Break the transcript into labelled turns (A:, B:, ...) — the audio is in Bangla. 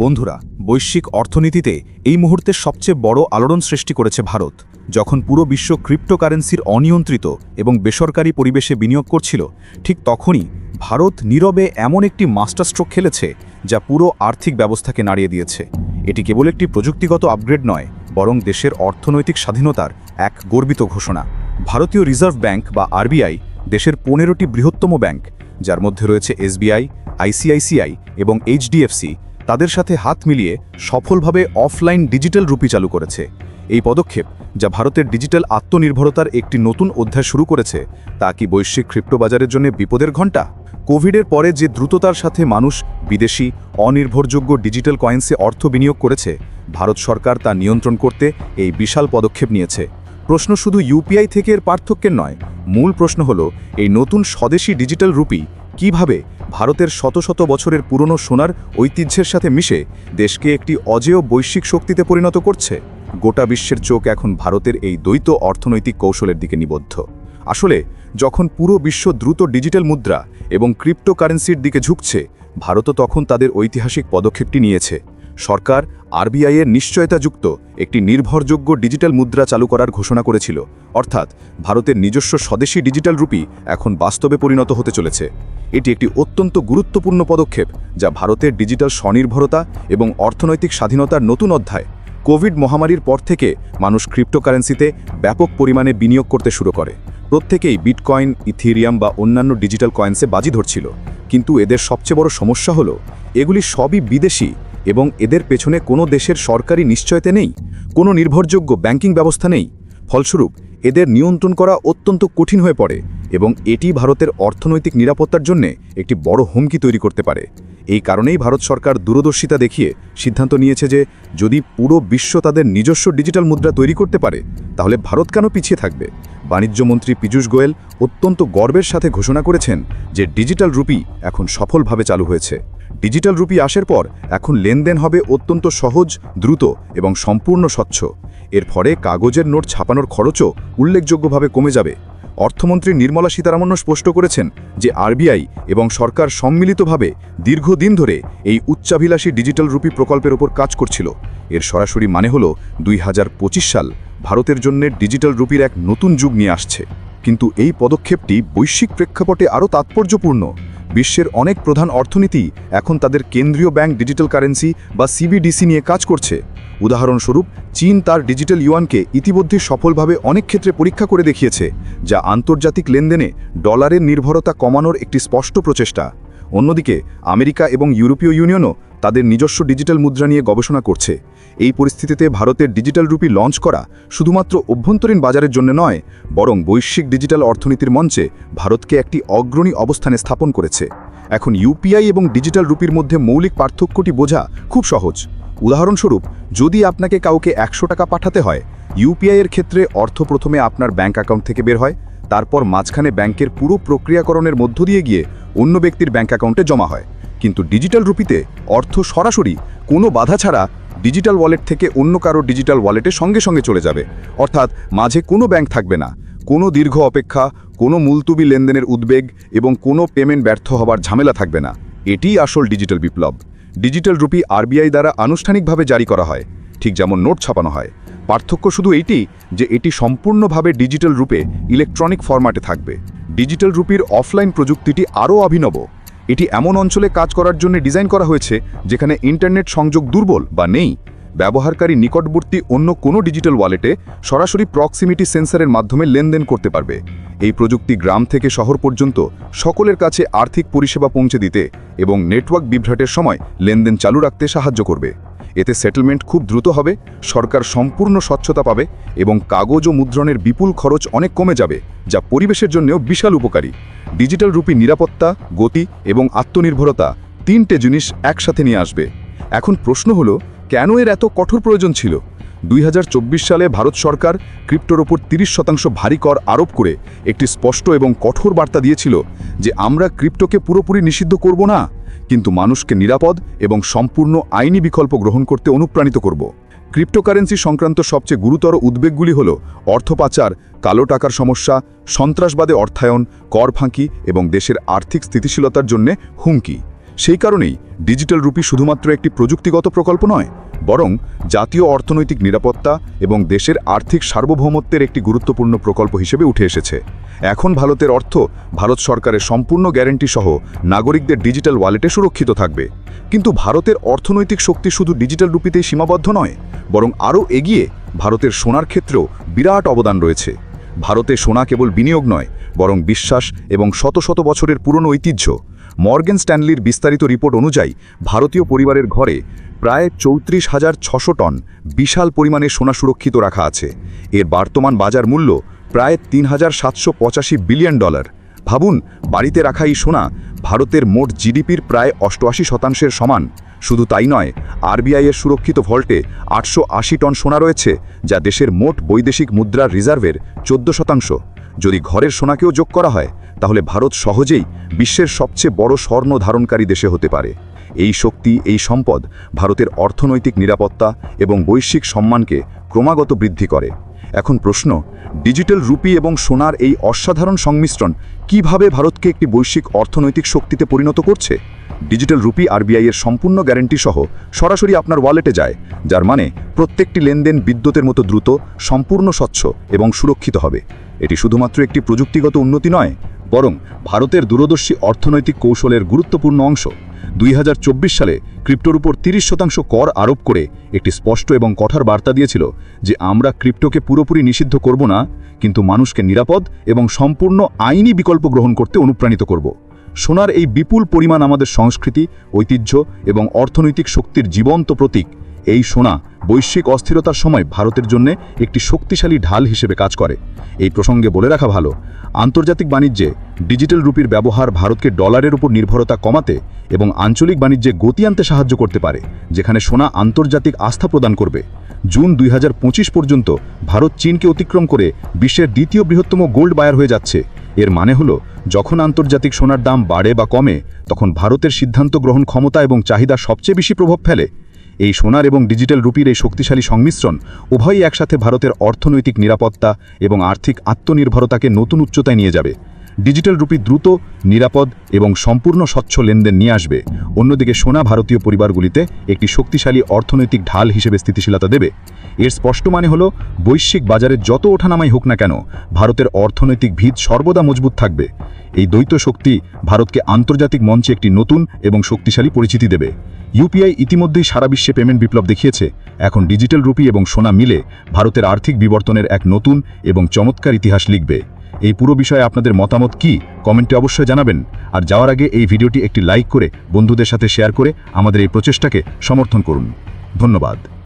A: বন্ধুরা, বৈশ্বিক অর্থনীতিতে এই মুহূর্তে সবচেয়ে বড় আলোড়ন সৃষ্টি করেছে ভারত। যখন পুরো বিশ্ব ক্রিপ্টোকারেন্সির অনিয়ন্ত্রিত এবং বেসরকারি পরিবেশে বিনিয়োগ করছিল, ঠিক তখনই ভারত নীরবে এমন একটি মাস্টারস্ট্রোক খেলেছে যা পুরো আর্থিক ব্যবস্থাকে নাড়িয়ে দিয়েছে। এটি কেবল একটি প্রযুক্তিগত আপগ্রেড নয়, বরং দেশের অর্থনৈতিক স্বাধীনতার এক গর্বিত ঘোষণা। ভারতীয় রিজার্ভ ব্যাংক বা আরবিআই দেশের পনেরোটি বৃহত্তম ব্যাংক, যার মধ্যে রয়েছে এসবিআই, আইসিআইসিআই এবং এইচডিএফসি তাদের সাথে হাত মিলিয়ে সফলভাবে অফলাইন ডিজিটাল রুপি চালু করেছে। এই পদক্ষেপ, যা ভারতের ডিজিটাল আত্মনির্ভরতার একটি নতুন অধ্যায় শুরু করেছে, তা কি বৈশ্বিক ক্রিপ্টো বাজারের জন্য বিপদের ঘণ্টা? কোভিডের পরে যে দ্রুততার সাথে মানুষ বিদেশি, অনির্ভরযোগ্য ডিজিটাল কয়েন্সে অর্থ বিনিয়োগ করেছে, ভারত সরকার তা নিয়ন্ত্রণ করতে এই বিশাল পদক্ষেপ নিয়েছে। প্রশ্ন শুধু ইউপিআই থেকে এর পার্থক্যের নয়, মূল প্রশ্ন হল, এই নতুন স্বদেশি ডিজিটাল রুপি কীভাবে ভারতের শত শত বছরের পুরনো সোনার ঐতিহ্যের সাথে মিশে দেশকে একটি অজেয় বৈশ্বিক শক্তিতে পরিণত করছে? গোটা বিশ্বের চোখ এখন ভারতের এই দ্বৈত অর্থনৈতিক কৌশলের দিকে নিবদ্ধ। আসলে, যখন পুরো বিশ্ব দ্রুত ডিজিটাল মুদ্রা এবং ক্রিপ্টোকারেন্সির দিকে ঝুঁকছে, ভারতও তখন তাদের ঐতিহাসিক পদক্ষেপটি নিয়েছে। সরকার আরবিআইয়ের নিশ্চয়তাযুক্ত একটি নির্ভরযোগ্য ডিজিটাল মুদ্রা চালু করার ঘোষণা করেছিল। অর্থাৎ ভারতের নিজস্ব স্বদেশী ডিজিটাল রুপি এখন বাস্তবে পরিণত হতে চলেছে। এটি একটি অত্যন্ত গুরুত্বপূর্ণ পদক্ষেপ যা ভারতের ডিজিটাল স্বনির্ভরতা এবং অর্থনৈতিক স্বাধীনতার নতুন অধ্যায়, কোভিড মহামারীর পর থেকে মানুষ ক্রিপ্টোকারেন্সিতে ব্যাপক পরিমাণে বিনিয়োগ করতে শুরু করে। প্রত্যেকেই বিটকয়েন, ইথিরিয়াম বা অন্যান্য ডিজিটাল কয়েন্সে বাজি ধরছিল। কিন্তু এদের সবচেয়ে বড় সমস্যা হলো, এগুলি সবই বিদেশি এবং এদের পেছনে কোনো দেশের সরকারি নিশ্চয়তা নেই, কোনো নির্ভরযোগ্য ব্যাংকিং ব্যবস্থা নেই। ফলস্বরূপ, এদের নিয়ন্ত্রণ করা অত্যন্ত কঠিন হয়ে পড়ে এবং এটি ভারতের অর্থনৈতিক নিরাপত্তার জন্য একটি বড় হুমকি তৈরি করতে পারে। এই কারণেই ভারত সরকার দূরদর্শিতা দেখিয়ে সিদ্ধান্ত নিয়েছে যে, যদি পুরো বিশ্ব তাদের নিজস্ব ডিজিটাল মুদ্রা তৈরি করতে পারে, তাহলে ভারত কেন পিছিয়ে থাকবে? বাণিজ্যমন্ত্রী পীযূষ গোয়েল অত্যন্ত গর্বের সাথে ঘোষণা করেছেন যে, ডিজিটাল রুপি এখন সফলভাবে চালু হয়েছে। ডিজিটাল রুপি আসার পর এখন লেনদেন হবে অত্যন্ত সহজ, দ্রুত এবং সম্পূর্ণ স্বচ্ছ। এর ফলে কাগজের নোট ছাপানোর খরচও উল্লেখযোগ্যভাবে কমে যাবে। অর্থমন্ত্রী নির্মলা সীতারামন্য স্পষ্ট করেছেন যে আরবিআই এবং সরকার সম্মিলিতভাবে দীর্ঘদিন ধরে এই উচ্চাভিলাষী ডিজিটাল রুপি প্রকল্পের ওপর কাজ করছিল। এর সরাসরি মানে হল দুই হাজার পঁচিশ সাল ভারতের জন্য ডিজিটাল রুপির এক নতুন যুগ নিয়ে আসছে। কিন্তু এই পদক্ষেপটি বৈশ্বিক প্রেক্ষাপটে আরও তাৎপর্যপূর্ণ। বিশ্বের অনেক প্রধান অর্থনীতি এখন তাদের কেন্দ্রীয় ব্যাংক ডিজিটাল কারেন্সি বা সিবিডিসি নিয়ে কাজ করছে। উদাহরণস্বরূপ, চীন তার ডিজিটাল ইউয়ানকে ইতিমধ্যে সফলভাবে অনেক ক্ষেত্রে পরীক্ষা করে দেখিয়েছে, যা আন্তর্জাতিক লেনদেনে ডলারের নির্ভরতা কমানোর একটি স্পষ্ট প্রচেষ্টা। অন্যদিকে, আমেরিকা এবং ইউরোপীয় ইউনিয়নও তাদের নিজস্ব ডিজিটাল মুদ্রা নিয়ে গবেষণা করছে। এই পরিস্থিতিতে ভারতের ডিজিটাল রুপি লঞ্চ করা শুধুমাত্র অভ্যন্তরীণ বাজারের জন্য নয়, বরং বৈশ্বিক ডিজিটাল অর্থনীতির মঞ্চে ভারতকে একটি অগ্রণী অবস্থানে স্থাপন করেছে। এখন ইউপিআই এবং ডিজিটাল রুপির মধ্যে মৌলিক পার্থক্যটি বোঝা খুব সহজ। উদাহরণস্বরূপ, যদি আপনাকে কাউকে একশো টাকা পাঠাতে হয় ইউপিআই এর ক্ষেত্রে অর্থ প্রথমে আপনার ব্যাঙ্ক অ্যাকাউন্ট থেকে বের হয় তারপর মাঝখানে ব্যাংকের পুরো প্রক্রিয়াকরণের মধ্য দিয়ে গিয়ে অন্য ব্যক্তির ব্যাংক অ্যাকাউন্টে জমা হয়। কিন্তু ডিজিটাল রুপিতে অর্থ সরাসরি কোনো বাধা ছাড়া ডিজিটাল ওয়ালেট থেকে অন্য কারও ডিজিটাল ওয়ালেটে সঙ্গে সঙ্গে চলে যাবে। অর্থাৎ মাঝে কোনো ব্যাংক থাকবে না। কোনো দীর্ঘ অপেক্ষা, কোনো মুলতুবি লেনদেনের উদ্বেগ এবং কোনো পেমেন্ট ব্যর্থ হবার ঝামেলা থাকবে না। এটিই আসল ডিজিটাল বিপ্লব। ডিজিটাল রুপি আরবিআই দ্বারা আনুষ্ঠানিকভাবে জারি করা হয়। ঠিক যেমন নোট ছাপানো হয়। পার্থক্য শুধু এইটি যে এটি সম্পূর্ণভাবে ডিজিটাল রূপে ইলেকট্রনিক ফরম্যাটে থাকবে। ডিজিটাল রুপির অফলাইন প্রযুক্তিটি আরও অভিনব। এটি এমন অঞ্চলে কাজ করার জন্য ডিজাইন করা হয়েছে যেখানে ইন্টারনেট সংযোগ দুর্বল বা নেই। ব্যবহারকারী নিকটবর্তী অন্য কোনো ডিজিটাল ওয়ালেটে সরাসরি প্রক্সিমিটি সেন্সরের মাধ্যমে লেনদেন করতে পারবে। এই প্রযুক্তি গ্রাম থেকে শহর পর্যন্ত সকলের কাছে আর্থিক পরিষেবা পৌঁছে দিতে এবং নেটওয়ার্ক বিভ্রাটের সময় লেনদেন চালু রাখতে সাহায্য করবে। এতে সেটেলমেন্ট খুব দ্রুত হবে, সরকার সম্পূর্ণ স্বচ্ছতা পাবে এবং কাগজ ও মুদ্রণের বিপুল খরচ অনেক কমে যাবে, যা পরিবেশের জন্যও বিশাল উপকারী। ডিজিটাল রূপী নিরাপত্তা, গতি এবং আত্মনির্ভরতা তিনটে জিনিস একসাথে নিয়ে আসবে। এখন প্রশ্ন হলো, কেন এর এত কঠোর প্রয়োজন ছিল? দুই হাজার চব্বিশ সালে ভারত সরকার ক্রিপ্টোর ওপর তিরিশ শতাংশ ভারী কর আরোপ করে একটি স্পষ্ট এবং কঠোর বার্তা দিয়েছিল যে আমরা ক্রিপ্টোকে পুরোপুরি নিষিদ্ধ করব না। কিন্তু মানুষকে নিরাপদ এবং সম্পূর্ণ আইনি বিকল্প গ্রহণ করতে অনুপ্রাণিত করব। ক্রিপ্টোকারেন্সি সংক্রান্ত সবচেয়ে গুরুতর উদ্বেগগুলি হল অর্থ পাচার, কালো টাকার সমস্যা, সন্ত্রাসবাদে অর্থায়ন, কর ফাঁকি এবং দেশের আর্থিক স্থিতিশীলতার জন্য হুমকি।
B: সেই কারণেই ডিজিটাল রুপি শুধুমাত্র একটি প্রযুক্তিগত প্রকল্প নয় বরং জাতীয় অর্থনৈতিক নিরাপত্তা এবং দেশের আর্থিক সার্বভৌমত্বের একটি গুরুত্বপূর্ণ প্রকল্প হিসেবে উঠে এসেছে। এখন ভারতের অর্থ ভারত সরকারের সম্পূর্ণ গ্যারেন্টি সহ নাগরিকদের ডিজিটাল ওয়ালেটে সুরক্ষিত থাকবে। কিন্তু ভারতের অর্থনৈতিক শক্তি শুধু ডিজিটাল রুপিতেই সীমাবদ্ধ নয়, বরং আরও এগিয়ে ভারতের সোনার ক্ষেত্রেও বিরাট অবদান রয়েছে। ভারতে সোনা কেবল বিনিয়োগ নয়, বরং বিশ্বাস এবং শত শত বছরের পুরনো ঐতিহ্য। মর্গেন স্ট্যানলির বিস্তারিত রিপোর্ট অনুযায়ী ভারতীয় পরিবারের ঘরে প্রায় চৌত্রিশ হাজার ছশো টন বিশাল পরিমাণে সোনা সুরক্ষিত রাখা আছে। এর বর্তমান বাজার মূল্য প্রায় তিন হাজার সাতশো পঁচাশি বিলিয়ন ডলার। ভাবুন, বাড়িতে রাখা এই সোনা ভারতের মোট জিডিপির প্রায় অষ্টআশি শতাংশের সমান। শুধু তাই নয় আরবিআইয়ের সুরক্ষিত ভল্টে আটশো আশি টন সোনা রয়েছে, যা দেশের মোট বৈদেশিক মুদ্রার রিজার্ভের চোদ্দ শতাংশ। যদি ঘরের সোনাকেও যোগ করা হয়, তাহলে ভারত সহজেই বিশ্বের সবচেয়ে বড় স্বর্ণ ধারণকারী দেশে হতে পারে। এই শক্তি, এই সম্পদ ভারতের অর্থনৈতিক নিরাপত্তা এবং বৈশ্বিক সম্মানকে ক্রমাগত বৃদ্ধি করে। এখন প্রশ্ন, ডিজিটাল রুপি এবং সোনার এই অসাধারণ সংমিশ্রণ কীভাবে ভারতকে একটি বৈশ্বিক অর্থনৈতিক শক্তিতে পরিণত করছে? ডিজিটাল রুপি আরবিআই এর সম্পূর্ণ গ্যারেন্টি সহ সরাসরি আপনার ওয়ালেটে যায়, যার মানে প্রত্যেকটি লেনদেন বিদ্যুতের মতো দ্রুত, সম্পূর্ণ স্বচ্ছ এবং সুরক্ষিত হবে। এটি শুধুমাত্র একটি প্রযুক্তিগত উন্নতি নয়, বরং ভারতের দূরদর্শী অর্থনৈতিক কৌশলের গুরুত্বপূর্ণ অংশ। দুই সালে ক্রিপ্টোর উপর তিরিশ শতাংশ কর আরোপ করে একটি স্পষ্ট এবং কঠোর বার্তা দিয়েছিল যে আমরা ক্রিপ্টোকে পুরোপুরি নিষিদ্ধ করব না, কিন্তু মানুষকে নিরাপদ এবং সম্পূর্ণ আইনি বিকল্প গ্রহণ করতে অনুপ্রাণিত করব। সোনার এই বিপুল পরিমাণ আমাদের সংস্কৃতি, ঐতিহ্য এবং অর্থনৈতিক শক্তির জীবন্ত প্রতীক এই সোনা বৈশ্বিক অস্থিরতার সময় ভারতের জন্য একটি শক্তিশালী ঢাল হিসেবে কাজ করে। এই প্রসঙ্গে বলে রাখা ভালো, আন্তর্জাতিক বাণিজ্যে ডিজিটাল রুপির ব্যবহার ভারতকে ডলারের উপর নির্ভরতা কমাতে এবং আঞ্চলিক বাণিজ্যে গতি আনতে সাহায্য করতে পারে, যেখানে সোনা আন্তর্জাতিক আস্থা প্রদান করবে। জুন দুই হাজার পঁচিশ পর্যন্ত ভারত চীনকে অতিক্রম করে বিশ্বের দ্বিতীয় বৃহত্তম গোল্ড বায়ার হয়ে যাচ্ছে। এর মানে হলো, যখন আন্তর্জাতিক সোনার দাম বাড়ে বা কমে, তখন ভারতের সিদ্ধান্ত গ্রহণ ক্ষমতা এবং চাহিদা সবচেয়ে বেশি প্রভাব ফেলে। এই সোনার এবং ডিজিটাল রুপির এই শক্তিশালী সংমিশ্রণ উভয়ই একসাথে ভারতের অর্থনৈতিক নিরাপত্তা এবং আর্থিক আত্মনির্ভরতাকে নতুন উচ্চতায় নিয়ে যাবে। ডিজিটাল রুপি দ্রুত, নিরাপদ এবং সম্পূর্ণ স্বচ্ছ লেনদেন নিয়ে আসবে। অন্যদিকে সোনা ভারতীয় পরিবারগুলিতে একটি শক্তিশালী অর্থনৈতিক ঢাল হিসেবে স্থিতিশীলতা দেবে। এর স্পষ্ট মানে হল, বৈশ্বিক বাজারে যত ওঠানামাই হোক না কেন, ভারতের অর্থনৈতিক ভিত সর্বদা মজবুত থাকবে। এই দ্বৈত শক্তি ভারতকে আন্তর্জাতিক মঞ্চে একটি নতুন এবং শক্তিশালী পরিচিতি দেবে। ইউপিআই ইতিমধ্যেই সারা বিশ্বে পেমেন্ট বিপ্লব দেখিয়েছে। এখন ডিজিটাল রুপি এবং সোনা মিলে ভারতের আর্থিক বিবর্তনের এক নতুন এবং চমৎকার ইতিহাস লিখবে। এই পুরো বিষয়ে আপনাদের মতামত কি? কমেন্টে অবশ্যই জানাবেন। আর যাওয়ার আগে এই ভিডিওটি একটি লাইক করে বন্ধুদের সাথে শেয়ার করে আমাদের এই প্রচেষ্টাকে সমর্থন করুন। ধন্যবাদ।